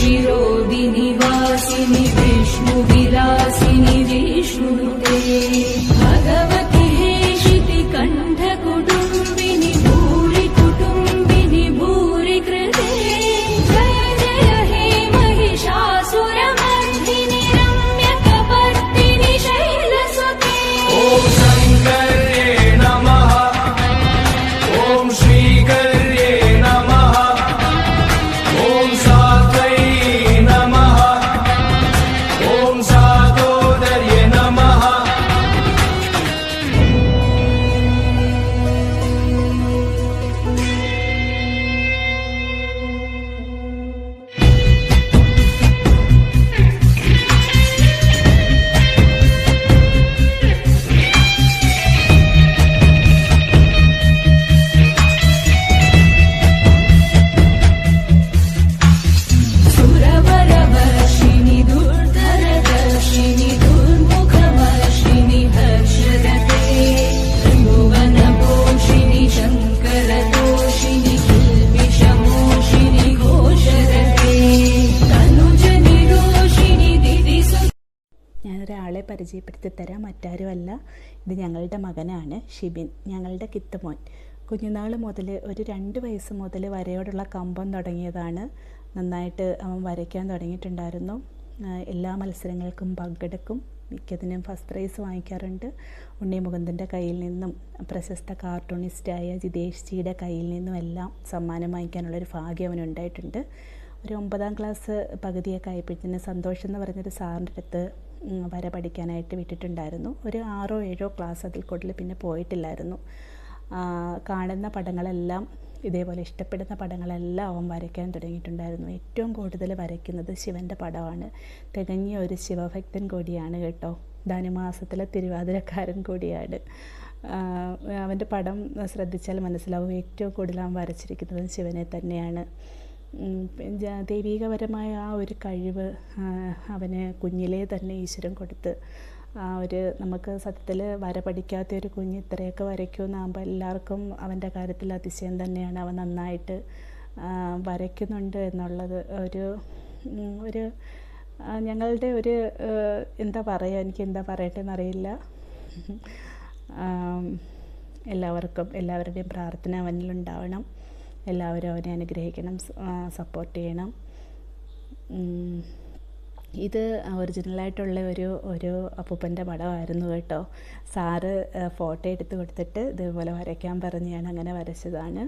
शिरोदिनिवासिनि विष्णुविलासिनि विष्णुते ഞാനൊരാളെ പരിചയപ്പെടുത്തി തരാം മറ്റാരുമല്ല. ഇത് ഞങ്ങളുടെ മകനാണ് ഷിബിൻ. ഞങ്ങളുടെ കിത്തുമോൻ. കുഞ്ഞുനാൾ മുതൽ ഒരു രണ്ട് വയസ്സ് മുതൽ വരയോടുള്ള കമ്പം തുടങ്ങിയതാണ്. നന്നായിട്ട് അവൻ വരയ്ക്കാൻ തുടങ്ങിയിട്ടുണ്ടായിരുന്നു. എല്ലാ മത്സരങ്ങൾക്കും പങ്കെടുക്കും. മിക്കതിനും ഫസ്റ്റ് പ്രൈസ് വാങ്ങിക്കാറുണ്ട്. ഉണ്ണി മുകുന്ദന്റെ കയ്യിൽ നിന്നും പ്രശസ്ത കാർട്ടൂണിസ്റ്റായ ജിതേഷ് ജിയുടെ കയ്യിൽ നിന്നും എല്ലാം സമ്മാനം വാങ്ങിക്കാനുള്ളൊരു ഭാഗ്യം അവനുണ്ടായിട്ടുണ്ട്. ഒരു ഒമ്പതാം ക്ലാസ് പകുതിയൊക്കെ ആയപ്പോഴത്തേന് സന്തോഷം എന്ന് പറഞ്ഞൊരു സാറിന്റെ അടുത്ത് വര പഠിക്കാനായിട്ട് വിട്ടിട്ടുണ്ടായിരുന്നു. ഒരു ആറോ ഏഴോ ക്ലാസ് അതിൽ കൂടുതൽ പിന്നെ പോയിട്ടില്ലായിരുന്നു. കാണുന്ന പടങ്ങളെല്ലാം ഇതേപോലെ ഇഷ്ടപ്പെടുന്ന പടങ്ങളെല്ലാം അവൻ വരയ്ക്കാൻ തുടങ്ങിയിട്ടുണ്ടായിരുന്നു. ഏറ്റവും കൂടുതൽ വരയ്ക്കുന്നത് ശിവന്റെ പടമാണ്. തികഞ്ഞ ഒരു ശിവഭക്തൻ കൂടിയാണ് കേട്ടോ. ധനുമാസത്തിലെ തിരുവാതിരക്കാരൻ കൂടിയാണ്. അവന്റെ പടം ശ്രദ്ധിച്ചാൽ മനസ്സിലാവും ഏറ്റവും കൂടുതൽ അവൻ വരച്ചിരിക്കുന്നത് ശിവനെ തന്നെയാണ്. ദൈവീകപരമായ ആ ഒരു കഴിവ് അവന് കുഞ്ഞിലേ തന്നെ ഈശ്വരൻ കൊടുത്ത് ആ ഒരു നമുക്ക് സത്യത്തിൽ വര പഠിക്കാത്ത ഒരു കുഞ്ഞ് ഇത്രയൊക്കെ വരയ്ക്കുമെന്നാകുമ്പോൾ എല്ലാവർക്കും അവന്റെ കാര്യത്തിൽ അതിശയം തന്നെയാണ്. അവൻ നന്നായിട്ട് വരയ്ക്കുന്നുണ്ട് എന്നുള്ളത് ഒരു ഒരു ഞങ്ങളുടെ ഒരു എന്താ പറയുക എനിക്ക് എന്താ പറയട്ടെ എന്നറിയില്ല എല്ലാവർക്കും എല്ലാവരുടെയും പ്രാർത്ഥന അവനിലുണ്ടാവണം. എല്ലാവരും അവനെ അനുഗ്രഹിക്കണം സപ്പോർട്ട് ചെയ്യണം. ഇത് ഒറിജിനലായിട്ടുള്ള ഒരു ഒരു അപ്പൂപ്പന്റെ പടമായിരുന്നു കേട്ടോ. സാറ് ഫോട്ടോ എടുത്ത് കൊടുത്തിട്ട് ഇതേപോലെ വരയ്ക്കാൻ പറഞ്ഞ് ഞാൻ അങ്ങനെ വരച്ചതാണ്.